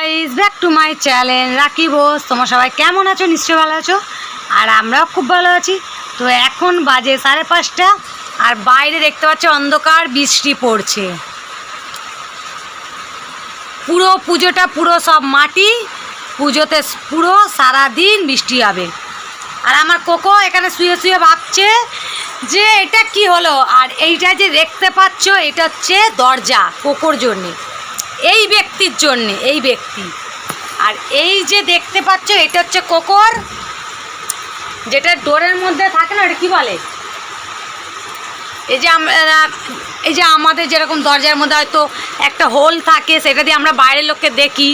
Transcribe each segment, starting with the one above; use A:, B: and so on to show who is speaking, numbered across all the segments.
A: Guys back to my channel Raki Bose তোমরা সবাই কেমন আছো? নিশ্চয়ই ভালো আছো। আর আমরাও খুব ভালো আছি। তো এখন বাজে সাড়ে পাঁচটা। আর বাইরে দেখতে পাচ্ছ অন্ধকার, বৃষ্টি পড়ছে। পুরো পুজোটা পুরো সব মাটি। পুজোতে পুরো সারাদিন বৃষ্টি হবে। আর আমার কোকো এখানে শুয়ে শুয়ে ভাবছে যে এটা কি হলো? আর এইটা যে দেখতে পাচ্ছ, এটা হচ্ছে দরজা কোকোর জন্যে। এই ব্যক্তির জন্যে, এই ব্যক্তি। আর এই যে দেখতে পাচ্ছ, এটা হচ্ছে কোকোর, যেটা ডোরের মধ্যে থাকে না, এটা কি বলে? এই যে আমরা এই যে আমাদের যেরকম দরজার মধ্যে হয়তো একটা হোল থাকে, সেটা দিয়ে আমরা বাইরের লোককে দেখি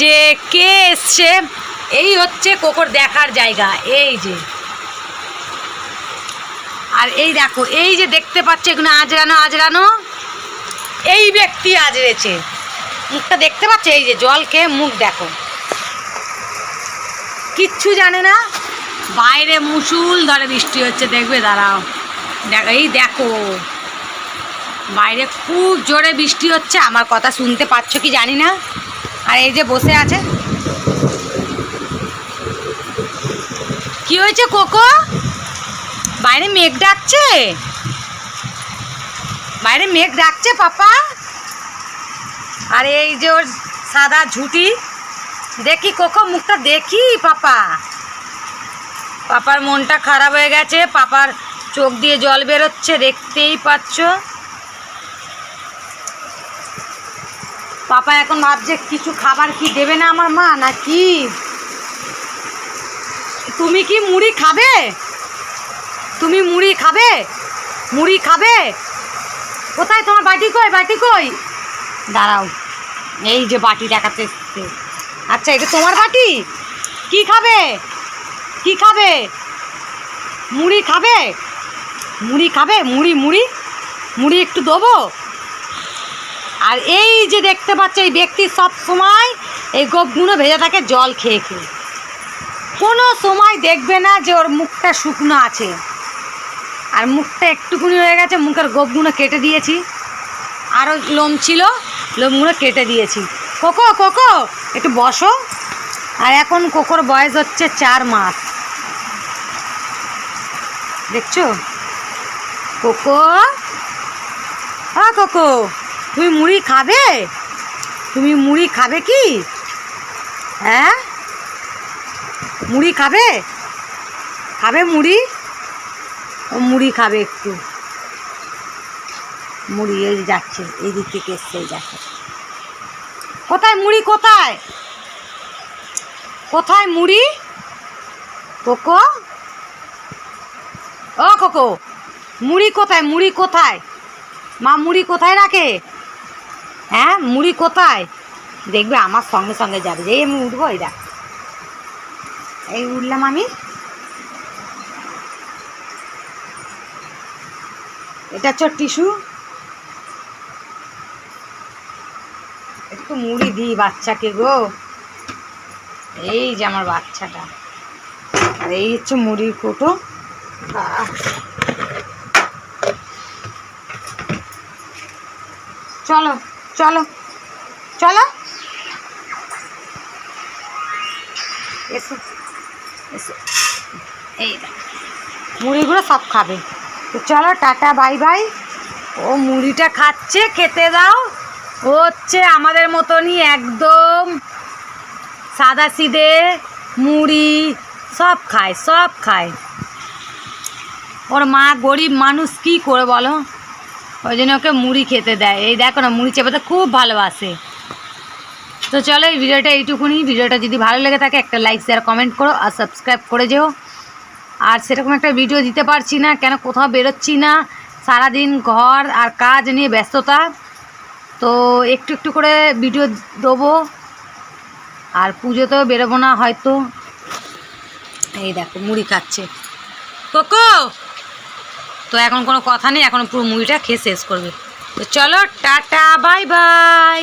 A: যে কে এসছে। এই হচ্ছে কোকর দেখার জায়গা, এই যে। আর এই দেখো, এই যে দেখতে পাচ্ছ, এখানে আজরানো আজরানো এই ব্যক্তি আজরেছে মুখটা দেখতে পাচ্ছ? এই যে জল খেয়ে মুখ দেখো। কিচ্ছু জানে না? বাইরে মুসুল ধরে বৃষ্টি হচ্ছে, দেখবে? দাঁড়াও। এই দেখো। বাইরে খুব জোরে বৃষ্টি হচ্ছে, আমার কথা শুনতে পাচ্ছ কি জানি না? আর এই যে বসে আছে। কি হয়েছে, কোকো? বাইরে মেঘ ডাকছে? বাইরে মেঘ ডাকছে, পাপা? আর এই যে ওর সাদা ঝুটি, দেখি কোকো মুখটা দেখি পাপা। পাপার মনটা খারাপ হয়ে গেছে, পাপার চোখ দিয়ে জল বেরোচ্ছে, দেখতেই পাচ্ছ। পাপা এখন ভাবছে, কিছু খাবার কি দেবে না আমার মা না কি তুমি কি মুড়ি খাবে? তুমি মুড়ি খাবে? মুড়ি খাবে? কোথায় তোমার বাটি কই বাটি কই? দাঁড়াও। এই যে বাটি দেখাতে এসছে। আচ্ছা এটা তোমার বাটি? কি খাবে? কি খাবে? মুড়ি খাবে? মুড়ি খাবে? মুড়ি মুড়ি? মুড়ি একটু দেবো? আর এই যে দেখতে পাচ্ছ, এই ব্যক্তি সব সময় এই গোপগুলো ভেজে থাকে, জল খেয়ে খেয়ে। কোনো সময় দেখবে না যে ওর মুখটা শুকনো আছে। আর মুখটা একটুকুনি হয়ে গেছে, মুখের গোপগুলো কেটে দিয়েছি। আরও লোম ছিল। লোমগুলো কেটে দিয়েছি। কোকো কোকো, একটু বসো। আর এখন কোকোর বয়স হচ্ছে চার মাস। দেখছ? কোকো। আ, কোকো, তুমি মুড়ি খাবে? তুমি মুড়ি খাবে কি? হ্যাঁ? মুড়ি খাবে? খাবে মুড়ি? ও মুড়ি খাবে একটু। মুড়ি এই যাচ্ছে এই দিক থেকে এসছে যাচ্ছে কোথায় মুড়ি, কোথায়? কোথায় মুড়ি? কোকো? ও কোকো, মুড়ি কোথায় মুড়ি কোথায়? মা, মুড়ি কোথায় রাখে? হ্যাঁ মুড়ি কোথায়? দেখবে আমার সঙ্গে সঙ্গে যাবে যে আমি উঠবো, এই দেখ। এই উঠলাম আমি। এটা হচ্ছে টিস্যু। একটু মুড়ি দিই বাচ্চাকে গো। এই যে আমার বাচ্চাটা। এই হচ্ছে মুড়ির কোটো। চলো চলো চলো। এসো এসো। এই মুড়িগুলো সব খাবে। তো চলো, টাটা, বাই বাই। ও মুড়িটা খাচ্ছে, খেতে দাও। হচ্ছে আমাদের মতনই একদম সাদা সিদে, মুড়ি, সব খায় সব খায়। ওর মা গরিব মানুষ, কি করে বলো? ওই জন্য ওকে মুড়ি খেতে দেয়। এই দেখো না, মুড়ি চেপাতে খুব ভালোবাসে। তো চলো, এই ভিডিওটা এইটুকুনি। ভিডিওটা যদি ভালো লেগে থাকে, একটা লাইক শেয়ার কমেন্ট করো আর সাবস্ক্রাইব করে যেও। আর সেরকম একটা ভিডিও দিতে পারছি না, কেন কোথাও বেরোচ্ছি না। সারাদিন ঘর আর কাজ নিয়ে ব্যস্ততা। তো একটু একটু করে ভিডিও দেবো। আর পুজো তো বেরোবো না হয়তো। এই দেখো, মুড়ি খাচ্ছে। কোকো! তো এখন কোনো কথা নেই, এখন পুরো মুড়িটা খেয়ে শেষ করবে। তো চলো, টাটা বাই বাই